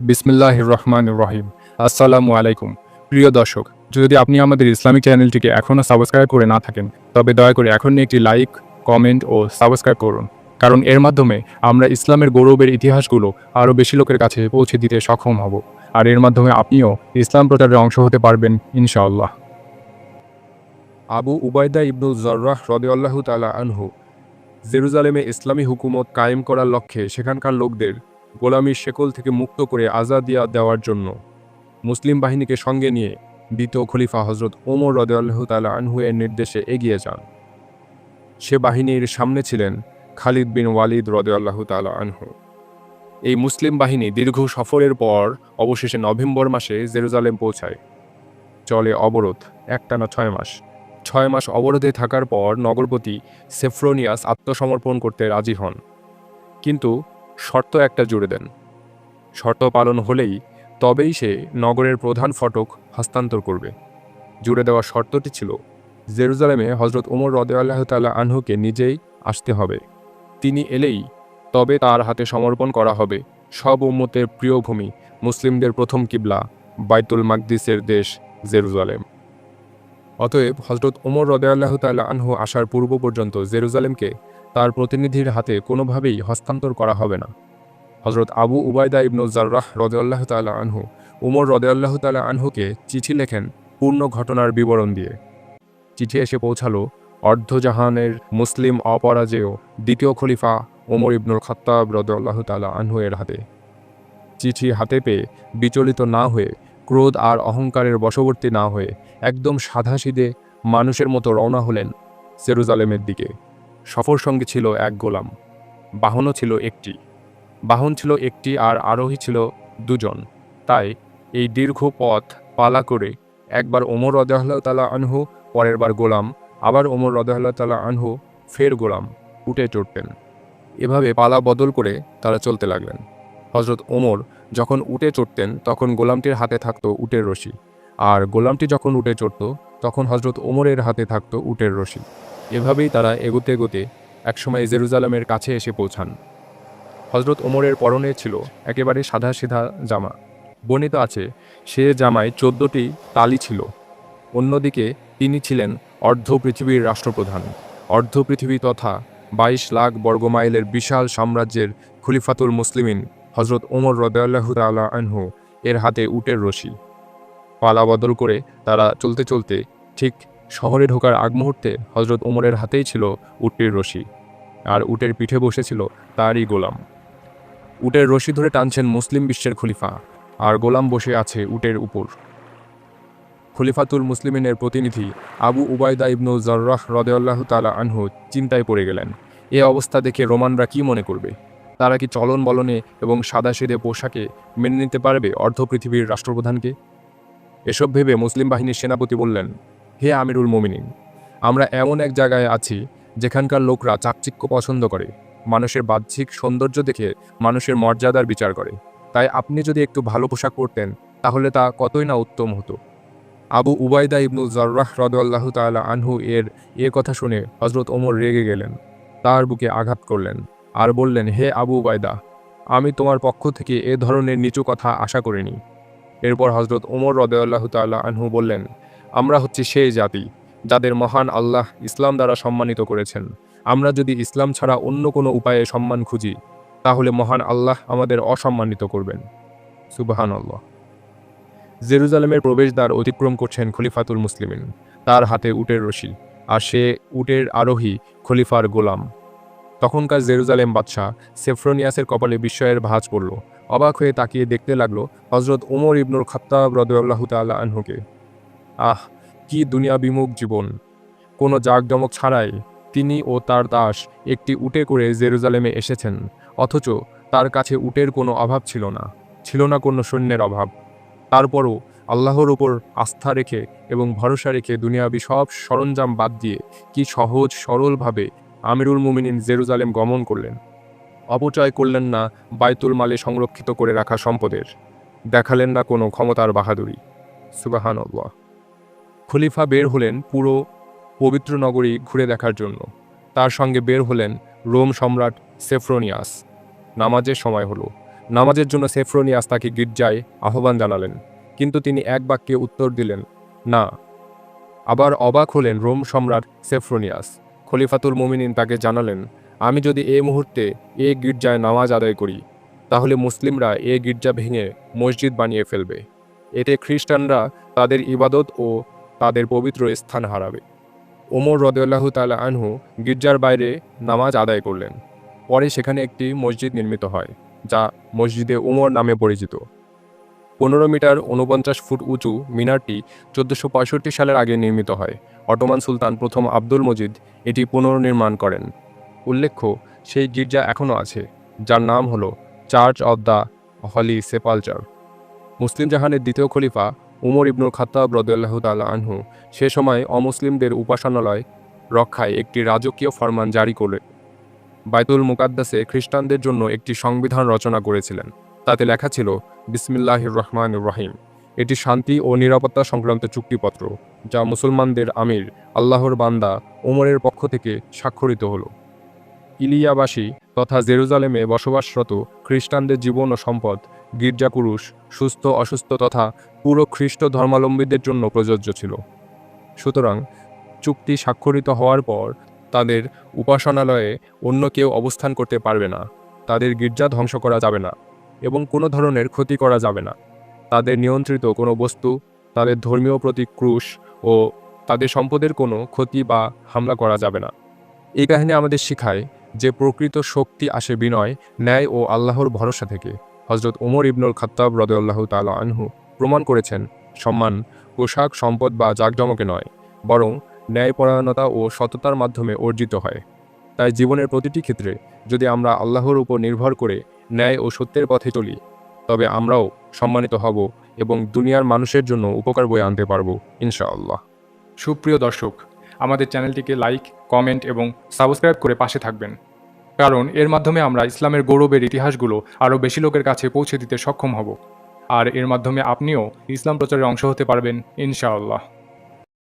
বিসমিল্লাহ রহমান রহিম আসসালামু আলাইকুম প্রিয় দর্শক, যদি আপনি আমাদের ইসলামিক চ্যানেলটিকে এখনও সাবস্ক্রাইব করে না থাকেন, তবে দয়া করে এখনই একটি লাইক, কমেন্ট ও সাবস্ক্রাইব করুন। কারণ এর মাধ্যমে আমরা ইসলামের গৌরবের ইতিহাসগুলো আরও বেশি লোকের কাছে পৌঁছে দিতে সক্ষম হব। আর এর মাধ্যমে আপনিও ইসলাম প্রচারের অংশ হতে পারবেন, ইনশাআল্লাহ। আবু উবায়দা ইবনুল জর্রাহ রদেউল্লাহ তালা আনহু, জেরুজালেমে ইসলামী হুকুমত কায়েম করার লক্ষ্যে সেখানকার লোকদের গোলামীর শেকল থেকে মুক্ত করে আজাদিয়া দেওয়ার জন্য মুসলিম বাহিনীকে সঙ্গে নিয়ে দ্বিতীয় খলিফা হজরত ওমর রদেউল্লাহ তালা আনহু এর নির্দেশে এগিয়ে যান। সে বাহিনীর সামনে ছিলেন খালিদ বিন ওয়ালিদ রদেউল্লাহ তালা আনহু। এই মুসলিম বাহিনী দীর্ঘ সফরের পর অবশেষে নভেম্বর মাসে জেরুজালেম পৌঁছায়। চলে অবরোধ একটানা ছয় মাস। ছয় মাস অবরোধে থাকার পর নগরপতি সেফ্রোনিয়াস আত্মসমর্পণ করতে রাজি হন। কিন্তু শর্ত একটা জুড়ে দেন। শর্ত পালন হলেই তবেই সে নগরের প্রধান ফটক হস্তান্তর করবে। জুড়ে দেওয়া শর্তটি ছিল, জেরুজালেমে হজরত ওমর রদেআল্লাহ তাল্লাহ আনহুকে নিজেই আসতে হবে। তিনি এলেই তবে তার হাতে সমর্পণ করা হবে সব উম্মতের প্রিয় ভূমি, মুসলিমদের প্রথম কিবলা, বাইতুল মাকদিসের দেশ জেরুজালেম। অতএব হজরত ওমর রদেআল্লাহ তাল্লাহ আনহু আসার পূর্ব পর্যন্ত জেরুজালেমকে তার প্রতিনিধির হাতে কোনোভাবেই হস্তান্তর করা হবে না। হজরত আবু উবায়দা ইবনুল জার্রাহ রদেউল্লাহ তাল্লাহ আনহু উমর রদেউল্লাহ তাল্লাহ আনহুকে চিঠি লেখেন পূর্ণ ঘটনার বিবরণ দিয়ে। চিঠি এসে পৌঁছালো অর্ধজাহানের মুসলিম অপরাজেয় দ্বিতীয় খলিফা ওমর ইবনুল খত্তাব তাল্লাহ আনহু এর হাতে। চিঠি হাতে পেয়ে বিচলিত না হয়ে ক্রোধ আর অহংকারের বশবর্তী না হয়ে একদম সাধাসিধে মানুষের মতো রওনা হলেন জেরুজালেমের দিকে। সফর সঙ্গে ছিল এক গোলাম। বাহনও ছিল একটি। বাহন ছিল একটি আর আরোহী ছিল দুজন। তাই এই দীর্ঘ পথ পালা করে একবার ওমর রদাহ তালা আনহু, পরের বার গোলাম, আবার ওমর রদাহ তালা আনহু, ফের গোলাম, উঠে চড়তেন। এভাবে পালা বদল করে তারা চলতে লাগলেন। হজরত ওমর যখন উটে চড়তেন, তখন গোলামটির হাতে থাকতো উটের রশি। আর গোলামটি যখন উটে চড়ত, তখন হজরত ওমরের হাতে থাকতো উটের রশি। এভাবেই তারা এগোতে এগোতে একসময় জেরুজালামের কাছে এসে পৌঁছান। হজরত ওমরের পরনে ছিল একেবারে সাদা সিধা জামা। বর্ণিত আছে, সে জামায় চোদ্দটি তালি ছিল। অন্যদিকে তিনি ছিলেন অর্ধ পৃথিবীর রাষ্ট্রপ্রধান। অর্ধ পৃথিবী তথা বাইশ লাখ বর্গমাইলের বিশাল সাম্রাজ্যের খুলিফাতুল মুসলিমিন। হজরত ওমর রদাল্লাহ তাল্লাহ আনহু এর হাতে উটের রশি। পালা বদল করে তারা চলতে চলতে ঠিক শহরে ঢোকার আগ মুহূর্তে হজরত ওমরের হাতেই ছিল উটের রশি আর উটের পিঠে বসেছিল তারই গোলাম। উটের রশি ধরে টানছেন মুসলিম বিশ্বের খলিফা আর গোলাম বসে আছে উটের উপর। খলিফাতুল মুসলিমিনের প্রতিনিধি আবু উবায়দা ইবনু জর্রাহ রদেউল্লাহ তালা আনহু চিন্তায় পড়ে গেলেন, এ অবস্থা দেখে রোমানরা কি মনে করবে? তারা কি চলন বলনে এবং সাদাসিদে পোশাকে মেনে নিতে পারবে অর্ধ পৃথিবীর রাষ্ট্রপ্রধানকে? এসব ভেবে মুসলিম বাহিনীর সেনাপতি বললেন, হে আমিরুল মোমিনিন, আমরা এমন এক জায়গায় আছি যেখানকার লোকরা চাকচিক্য পছন্দ করে, মানুষের বাহ্যিক সৌন্দর্য দেখে মানুষের মর্যাদার বিচার করে। তাই আপনি যদি একটু ভালো পোশাক পরতেন, তাহলে তা কতই না উত্তম হতো। আবু উবায়দা ইবনুল জর্রাহ রদাল্লাহ তাআলা আনহু এর এ কথা শুনে হজরত ওমর রেগে গেলেন। তার বুকে আঘাত করলেন। আর বললেন, হে আবু বায়দা আমি তোমার পক্ষ থেকে এ ধরনের নিচু কথা আশা করিনি। এরপর হজরত ওমর রদাল্লাহ তাল্লাহ আনহু বললেন, আমরা হচ্ছি সেই জাতি যাদের মহান আল্লাহ ইসলাম দ্বারা সম্মানিত করেছেন। আমরা যদি ইসলাম ছাড়া অন্য কোনো উপায়ে সম্মান খুঁজি, তাহলে মহান আল্লাহ আমাদের অসম্মানিত করবেন। সুবাহান আল্লাহ জেরুজালেমের প্রবেশদ্বার অতিক্রম করছেন খলিফাতুল মুসলিমিন। তার হাতে উটের রশি, আর সে উটের আরোহী খলিফার গোলাম। তখনকার জেরুজালেম বাদশাহ সেফ্রোনিয়াসের কপালে বিস্ময়ের ভাঁজ পড়ল। অবাক হয়ে তাকিয়ে দেখতে লাগল হজরত ওমর ইবনুল খত্তাব তাল্লাহ আনহুকে। আহ, কি দুনিয়া বিমুখ জীবন। কোনো জাঁকজমক ছাড়াই তিনি ও তার দাস একটি উটে করে জেরুজালেমে এসেছেন, অথচ তার কাছে উটের কোনো অভাব ছিল না ছিল না কোনো সৈন্যের অভাব। তারপরও আল্লাহর ওপর আস্থা রেখে এবং ভরসা রেখে দুনিয়াবি সব সরঞ্জাম বাদ দিয়ে কি সহজ সরলভাবে আমিরুল মুমিনিন জেরুজালেম গমন করলেন। অপচয় করলেন না বাইতুল মালে সংরক্ষিত করে রাখা সম্পদের। দেখালেন না কোনো ক্ষমতার বাহাদুরি। সুবাহান খলিফা বের হলেন পুরো পবিত্র নগরী ঘুরে দেখার জন্য। তার সঙ্গে বের হলেন রোম সম্রাট সেফ্রোনিয়াস। নামাজের সময় হলো। নামাজের জন্য সেফ্রোনিয়াস তাকে গির্জায় আহ্বান জানালেন। কিন্তু তিনি এক বাক্যে উত্তর দিলেন, না। আবার অবাক হলেন রোম সম্রাট সেফ্রোনিয়াস। খলিফাতুল মুমিনিন তাকে জানালেন, আমি যদি এই মুহূর্তে এ গির্জায় নামাজ আদায় করি, তাহলে মুসলিমরা এ গির্জা ভেঙে মসজিদ বানিয়ে ফেলবে। এতে খ্রিস্টানরা তাদের ইবাদত ও তাদের পবিত্র স্থান হারাবে। ওমর রদেউল্লাহ তালা আনহু গির্জার বাইরে নামাজ আদায় করলেন। পরে সেখানে একটি মসজিদ নির্মিত হয়, যা মসজিদে উমর নামে পরিচিত। পনেরো মিটার উনপঞ্চাশ ফুট উঁচু মিনারটি চোদ্দোশো সালের আগে নির্মিত হয়। অটোমান সুলতান প্রথম আব্দুল মজিদ এটি পুনর্নির্মাণ করেন। উল্লেখ্য, সেই গির্জা এখনও আছে, যার নাম হলো Church of the Holy Sepulchre. মুসলিম জাহানের দ্বিতীয় খলিফা উমর ইবনুল খাত্তাব রদুল্লাহ আনহু সে সময় অমুসলিমদের উপাসনালয় রক্ষায় একটি রাজকীয় ফরমান জারি করে। বাইতুল মুকাদ্দাসে খ্রিস্টানদের জন্য একটি সংবিধান রচনা করেছিলেন। তাতে লেখা ছিল, বিসমিল্লাহির রহমান রহিম। এটি শান্তি ও নিরাপত্তা সংক্রান্ত চুক্তিপত্র, যা মুসলমানদের আমির, আল্লাহর বান্দা ওমরের পক্ষ থেকে স্বাক্ষরিত হল। ইলিয়াবাসী তথা জেরুজালেমে বসবাসরত খ্রিস্টানদের জীবন ও সম্পদ গির্জাকুরুশ সুস্থ, অসুস্থ তথা পুরো খ্রিস্ট ধর্মাবলম্বীদের জন্য প্রযোজ্য ছিল। সুতরাং চুক্তি স্বাক্ষরিত হওয়ার পর তাদের উপাসনালয়ে অন্য কেউ অবস্থান করতে পারবে না, তাদের গির্জা ধ্বংস করা যাবে না এবং কোনো ধরনের ক্ষতি করা যাবে না। তাদের নিয়ন্ত্রিত কোনো বস্তু, তাদের ধর্মীয় প্রতীক ক্রুশ ও তাদের সম্পদের কোনো ক্ষতি বা হামলা করা যাবে না। এই কাহিনী আমাদের শিখায় যে প্রকৃত শক্তি আসে বিনয়, ন্যায় ও আল্লাহর ভরসা থেকে। হজরত ওমর ইবনুল খাত্তাব রদউল্লাহ তালা আনহু প্রমাণ করেছেন, সম্মান, পোশাক, সম্পদ বা জাকজমকে নয়, বরং ন্যায়পরায়ণতা ও সততার মাধ্যমে অর্জিত হয়। তাই জীবনের প্রতিটি ক্ষেত্রে যদি আমরা আল্লাহর উপর নির্ভর করে ন্যায় ও সত্যের পথে চলি তবে আমরাও সম্মানিত হব এবং দুনিয়ার মানুষের জন্য উপকার বয়ে আনতে পারব, ইনশাআল্লাহ। সুপ্রিয় দর্শক, আমাদের চ্যানেলটিকে লাইক, কমেন্ট এবং সাবস্ক্রাইব করে পাশে থাকবেন। কারণ এর মাধ্যমে আমরা ইসলামের গৌরবের ইতিহাসগুলো আরও বেশি লোকের কাছে পৌঁছে দিতে সক্ষম হব। আর এর মাধ্যমে আপনিও ইসলাম প্রচারের অংশ হতে পারবেন, ইনশাআল্লাহ।